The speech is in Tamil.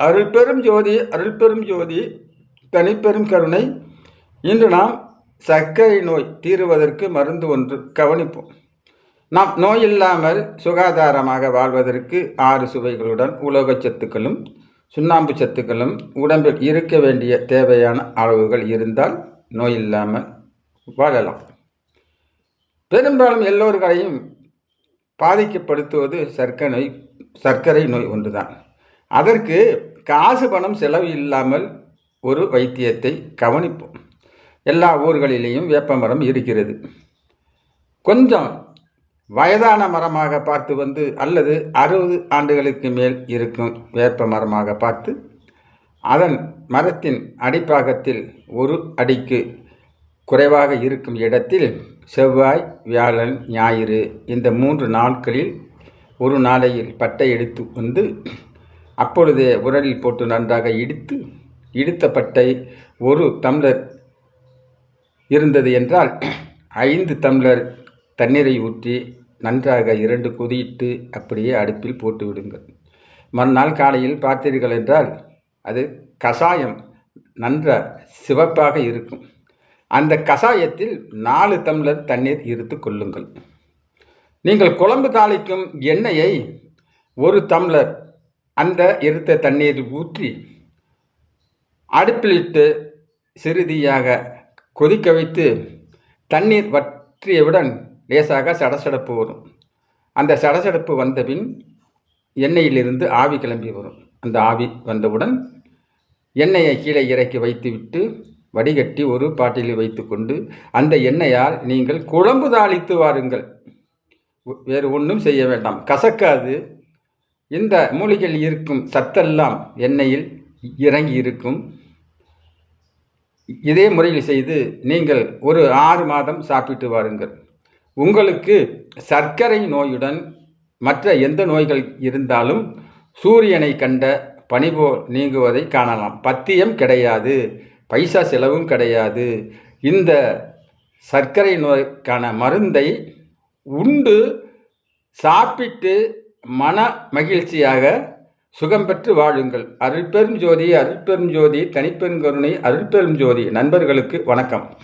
அருள் பெரும் ஜோதி அருள் பெரும் ஜோதி தனிப்பெரும் கருணை. இன்று நாம் சர்க்கரை நோய் தீருவதற்கு மருந்து ஒன்று கவனிப்போம். நாம் நோய் இல்லாமல் சுகாதாரமாக வாழ்வதற்கு ஆறு சுவைகளுடன் உலோகச் சத்துக்களும் சுண்ணாம்பு சத்துக்களும் உடம்பில் இருக்க வேண்டிய தேவையான அளவுகள் இருந்தால் நோய் இல்லாமல் வாழலாம். பெரும்பாலும் எல்லோர்களையும் பாதிக்கப்படுத்துவது சர்க்கரை நோய் சர்க்கரை நோய் ஒன்றுதான். அதற்கு காசு பணம் செலவு இல்லாமல் ஒரு வைத்தியத்தை கவனிப்போம். எல்லா ஊர்களிலேயும் வேப்ப மரம் இருக்கிறது. கொஞ்சம் வயதான மரமாக பார்த்து வந்து அல்லது அறுபது ஆண்டுகளுக்கு மேல் இருக்கும் வேப்ப மரமாக பார்த்து அதன் மரத்தின் அடிப்பாகத்தில் ஒரு அடிக்கு குறைவாக இருக்கும் இடத்தில் செவ்வாய் வியாழன் ஞாயிறு இந்த மூன்று நாட்களில் ஒரு நாளையில் பட்டை எடுத்து வந்து அப்பொழுதே உரலில் போட்டு நன்றாக இடித்து இடித்த பட்டை ஒரு டம்ளர் இருந்தது என்றால் ஐந்து டம்ளர் தண்ணீரை ஊற்றி நன்றாக இரண்டு கொதியிட்டு அப்படியே அடுப்பில் போட்டு விடுங்கள். மறுநாள் காலையில் பார்த்தீர்கள் என்றால் அது கசாயம் நன்ற சிவப்பாக இருக்கும். அந்த கசாயத்தில் நாலு டம்ளர் தண்ணீர் இருத்து கொள்ளுங்கள். நீங்கள் குழம்பு தாளிக்கும் எண்ணெயை ஒரு டம்ளர் அந்த இருத்த தண்ணீர் ஊற்றி அடுப்பிலிட்டு சிறிதியாக கொதிக்க வைத்து தண்ணீர் வற்றியவுடன் லேசாக சடசடப்பு வரும். அந்த சடசடப்பு வந்தபின் எண்ணெயிலிருந்து ஆவி கிளம்பி வரும். அந்த ஆவி வந்தவுடன் எண்ணெயை கீழே இறக்கி வைத்துவிட்டு வடிகட்டி ஒரு பாட்டிலில் வைத்துக்கொண்டு அந்த எண்ணெயால் நீங்கள் குழம்பு தாளித்து வாருங்கள். வேறு ஒன்றும் செய்ய வேண்டாம். கசக்காது. இந்த மூலிகையில் இருக்கும் சத்தெல்லாம் எண்ணெயில் இறங்கி இருக்கும் இதே முறையில் செய்து நீங்கள் ஒரு ஆறு மாதம் சாப்பிட்டு வாருங்கள். உங்களுக்கு சர்க்கரை நோயுடன் மற்ற எந்த நோய்கள் இருந்தாலும் சூரியனை கண்ட பனிபோல் நீங்குவதை காணலாம். பத்தியம் கிடையாது பைசா செலவும் கிடையாது. இந்த சர்க்கரை நோய்க்கான மருந்தை உண்டு சாப்பிட்டு மன மகிழ்ச்சியாக சுகம் பெற்று வாழுங்கள். அருள்பெரும் ஜோதி அருள்பெரும் ஜோதி தனிப்பெருங்கருணை அருள்பெரும் ஜோதி. நண்பர்களுக்கு வணக்கம்.